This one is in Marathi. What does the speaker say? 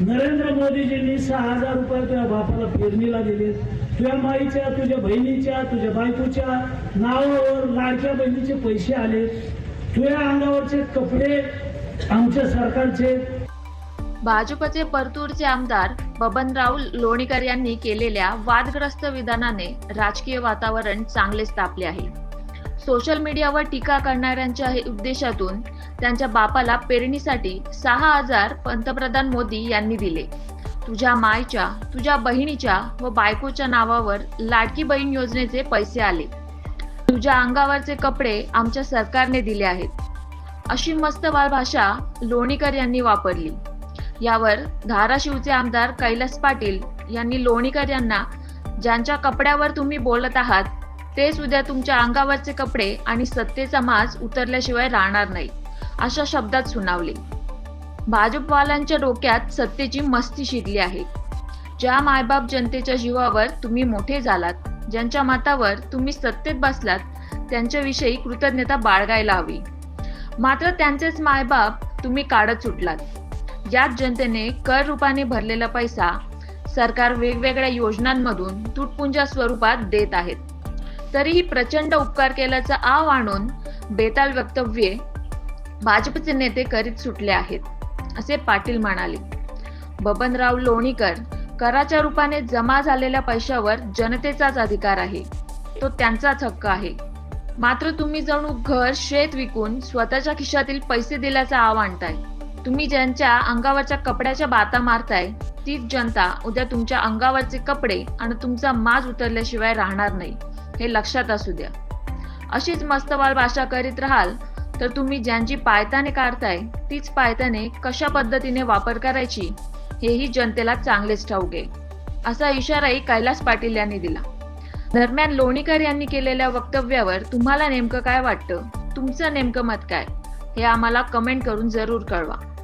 नरेंद्र मोदीजींनी सहा हजार रुपये तुझ्या बापाला पेरणीला दिले. तुझ्या माईच्या तुझ्या बहिणीच्या तुझ्या बायकोच्या नावावर लाडक्या बहिणीचे पैसे आले. तुझ्या अंगावरचे कपडे आमच्या सरकारचे. भाजपचे परतूरचे आमदार बबनराव लोणीकर यांनी केलेल्या वादग्रस्त विधानाने राजकीय वातावरण चांगलेच तापले आहे. सोशल मीडियावर टीका करणाऱ्यांच्या हे उद्देशातून त्यांच्या बापाला पेरणीसाठी सहा हजार पंतप्रधान मोदी यांनी दिले. तुझ्या मायच्या तुझ्या बहिणीच्या व बायकोच्या नावावर लाडकी बहीण योजनेचे पैसे आले. तुझ्या अंगावरचे कपडे आमच्या सरकारने दिले आहेत. अशी मस्त भाषा लोणीकर यांनी वापरली. यावर धाराशिवचे आमदार कैलास पाटील यांनी लोणीकर यांना ज्यांच्या कपड्यावर तुम्ही बोलत आहात तेच उद्या तुमच्या अंगावरचे कपडे आणि सत्तेचा माज उतरल्याशिवाय राहणार नाही अशा शब्दात सुनावले. भाजपवाल्यांच्या डोक्यात सत्तेची मस्ती शिरली आहे. ज्या मायबाप जनतेच्या जीवावर तुम्ही मोठे झालात ज्यांच्या मतावर तुम्ही सत्तेत बसलात त्यांच्याविषयी कृतज्ञता बाळगायला हवी. मात्र त्यांचेच मायबाप तुम्ही काढत सुटलात. यात जनतेने कर रूपाने भरलेला पैसा सरकार वेगवेगळ्या योजनांमधून तुटपुंजा स्वरूपात देत आहेत. तरीही प्रचंड उपकार केल्याचा आव आणून बेताल वक्तव्ये भाजपचे नेते करीत सुटले आहेत असे पाटील म्हणाले. बबनराव लोणीकर कराच्या रूपाने जमा झालेल्या पैशावर जनतेचाच अधिकार आहे. तो त्यांचाच हक्क आहे. मात्र तुम्ही जणू घर शेत विकून स्वतःच्या खिशातील पैसे दिल्याचा आव आणताय. तुम्ही ज्यांच्या अंगावरच्या कपड्याच्या बाता मारताय तीच जनता उद्या तुमच्या अंगावरचे कपडे आणि तुमचा माज उतरल्याशिवाय राहणार नाही. हे लक्षात असू द्या. अशीच मस्तवाल भाषा करीत राहाल तर तुम्ही ज्यांची पायताने काढताय तीच पायताने कशा पद्धतीने वापर करायची हेही जनतेला चांगलेच ठाऊक आहे. असा इशाराही कैलास पाटील यांनी दिला. दरम्यान लोणीकर यांनी केलेल्या वक्तव्यावर तुम्हाला नेमकं काय वाटतं? तुमचं नेमकं मत काय? हे आम्हाला कमेंट करून जरूर कळवा.